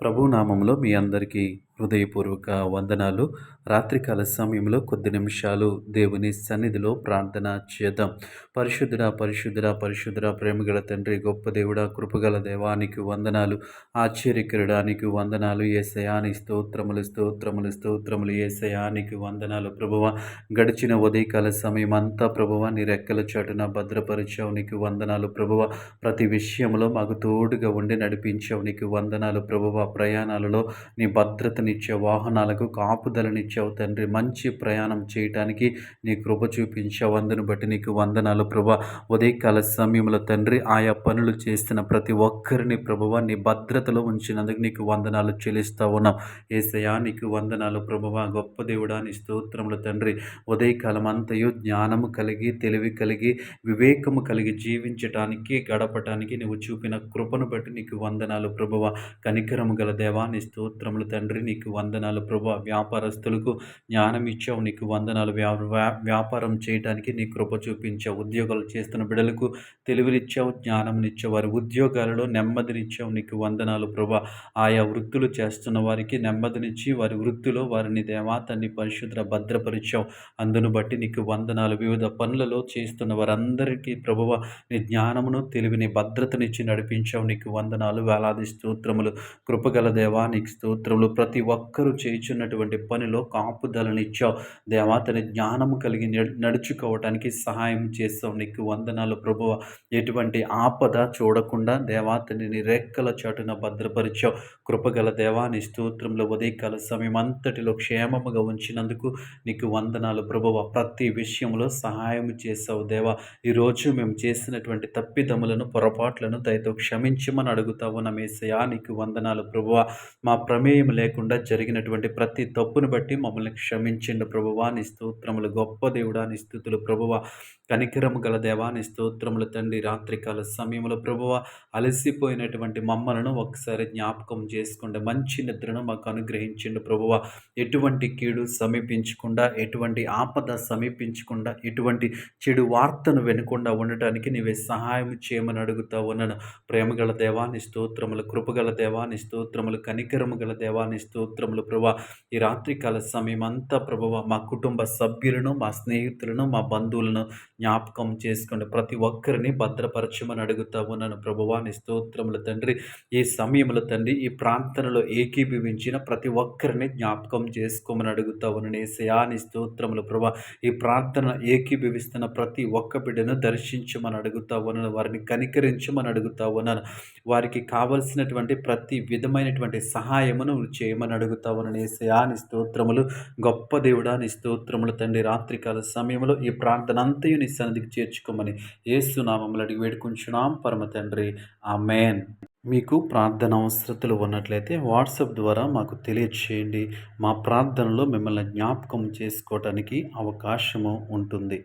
ప్రభు నామంలో మీ అందరికీ హృదయపూర్వక వందనాలు. రాత్రికాల సమయంలో కొద్ది నిమిషాలు దేవుని సన్నిధిలో ప్రార్థన చేద్దాం. పరిశుద్ధుడ పరిశుద్ధుడ పరిశుద్ధుడ ప్రేమగల తండ్రి గొప్ప దేవుడ కృపగల దేవానికి వందనాలు. ఆశ్చర్యకరడానికి వందనాలు. ఏసయాని స్తోత్రములు స్తోత్రములు స్తోత్రములు. ఏసయానికి వందనాలు. ప్రభువ గడిచిన ఉదయకాల సమయం అంతా ప్రభువ నీ రెక్కల చాటున భద్రపరిచావు. నీకు వందనాలు ప్రభువ. ప్రతి విషయంలో మాకు తోడుగా ఉండి నడిపించావు. నీకు వందనాలు ప్రభువ. ప్రయాణాలలో నీ భద్రతనిచ్చే వాహనాలకు కాపుదలనిచ్చావు తండ్రి. మంచి ప్రయాణం చేయటానికి నీ కృప చూపించావు. అందును బట్టి నీకు వందనాలు ప్రభా. ఉదయకాల సమయంలో తండ్రి ఆయా పనులు చేస్తున్న ప్రతి ఒక్కరిని ప్రభువ నీ భద్రతలో ఉంచినందుకు నీకు వందనాలు చెల్లిస్తా ఉన్నాం. ఏసయా నీకు వందనాలు ప్రభువ. గొప్ప దేవుడా నీ స్తోత్రములు తండ్రి. ఉదయకాలం అంతయు జ్ఞానము కలిగి తెలివి కలిగి వివేకము కలిగి జీవించటానికి గడపటానికి నువ్వు చూపిన కృపను బట్టి నీకు వందనాలు ప్రభువ. కనికరము గల దేవాన్ని స్తోత్రములు తండ్రి. నీ నీకు వందనాలు. ప్రభా వ్యాపారస్తులకు జ్ఞానం ఇచ్చావు. నీకు వందనాలు. వ్యా వ్యాపారం చేయడానికి నీ కృప చూపించావు. ఉద్యోగాలు చేస్తున్న బిడలకు తెలివినిచ్చావు జ్ఞానంనిచ్చావు వారి ఉద్యోగాలలో నెమ్మదినిచ్చావు. నీకు వందనాలు ప్రభా. ఆయా వృత్తులు చేస్తున్న వారికి నెమ్మదినిచ్చి వారి వృత్తిలో వారిని దేవాతన్ని పరిశుద్ధ భద్రపరిచావు. అందును బట్టి నీకు వందనాలు. వివిధ పనులలో చేస్తున్న వారందరికీ ప్రభువ నీ జ్ఞానమును తెలివిని భద్రతనిచ్చి నడిపించావు. నీకు వందనాలు. వేలాది స్తోత్రములు. కృపగల దేవా నీకు స్తోత్రములు. ప్రతి ఒక్కరు చేయుచున్నటువంటి పనిలో కాపుదలనిచ్చావు. దేవా తన జ్ఞానము కలిగి నడుచుకోవటానికి సహాయం చేస్తావు. నీకు వందనాలు ప్రభువ. ఎటువంటి ఆపద చూడకుండా దేవాతని రెక్కల చాటున భద్రపరిచావు. కృపగల దేవాని స్తోత్రంలో ఉదయకాల సమయం అంతటిలో క్షేమముగా ఉంచినందుకు నీకు వందనాలు ప్రభువ. ప్రతి విషయంలో సహాయం చేసావు దేవా. ఈరోజు మేము చేసినటువంటి తప్పిదములను పొరపాట్లను దయతో క్షమించమని అడుగుతావు. నమేసయా నీకు వందనాలు ప్రభువ. మా ప్రమేయం లేకుండా జరిగినటువంటి ప్రతి తప్పును బట్టి మమ్మల్ని క్షమించండి ప్రభువా. నీ స్తోత్రములు గొప్ప దేవుడా నీ స్థుతులు ప్రభువ. కనికరము గల దేవాని స్తోత్రములు తండ్రి. రాత్రికాల సమయంలో ప్రభువ అలసిపోయినటువంటి మమ్మలను ఒకసారి జ్ఞాపకం చేసుకోండి. మంచి నిద్రను మాకు అనుగ్రహించండి ప్రభువ. ఎటువంటి కీడు సమీపించకుండా ఎటువంటి ఆపద సమీపించకుండా ఎటువంటి చెడు వార్తను వినకుండా ఉండటానికి నీవే సహాయం చేయమని అడుగుతా ఉన్నాను. ప్రేమగల దేవాని స్తోత్రములు కృపగల దేవాని స్తోత్రములు కనికరము గల దేవాని స్తోత్రములు ప్రభా. ఈ రాత్రికాల సమయం అంతా ప్రభువ మా కుటుంబ సభ్యులను మా స్నేహితులను మా బంధువులను జ్ఞాపకం చేసుకోండి ప్రతి ఒక్కరిని భద్రపరచమని అడుగుతా ఉన్నాను ప్రభువాని స్తోత్రముల తండ్రి ఈ సమయంలో తండ్రి ఈ ప్రాంతంలో ఏకీభవించిన ప్రతి ఒక్కరిని జ్ఞాపకం చేసుకోమని అడుగుతా ఉన్నాను. శయాని స్తోత్రములు ప్రభా ఈ ప్రార్థన ఏకీభవిస్తున్న ప్రతి ఒక్క బిడ్డను దర్శించమని అడుగుతా ఉన్నాను. వారిని కనికరించమని అడుగుతా ఉన్నాను. వారికి కావలసినటువంటి ప్రతి విధమైనటువంటి సహాయమును చేయమని అడుగుతా నేసయా నీ స్తోత్రములు. గొప్ప దేవుడా నీ స్తోత్రములు తండ్రి. రాత్రికాల సమయంలో ఈ ప్రార్థన అంతయు నీ సన్నిధికి చేర్చుకోమని ఏసునామములు అడిగి వేడుకుంటున్నాం పరమ తండ్రి. ఆ మేన్ మీకు ప్రార్థన అవసరతలు ఉన్నట్లయితే వాట్సాప్ ద్వారా మాకు తెలియచేయండి. మా ప్రార్థనలో మిమ్మల్ని జ్ఞాపకం చేసుకోవటానికి అవకాశము ఉంటుంది.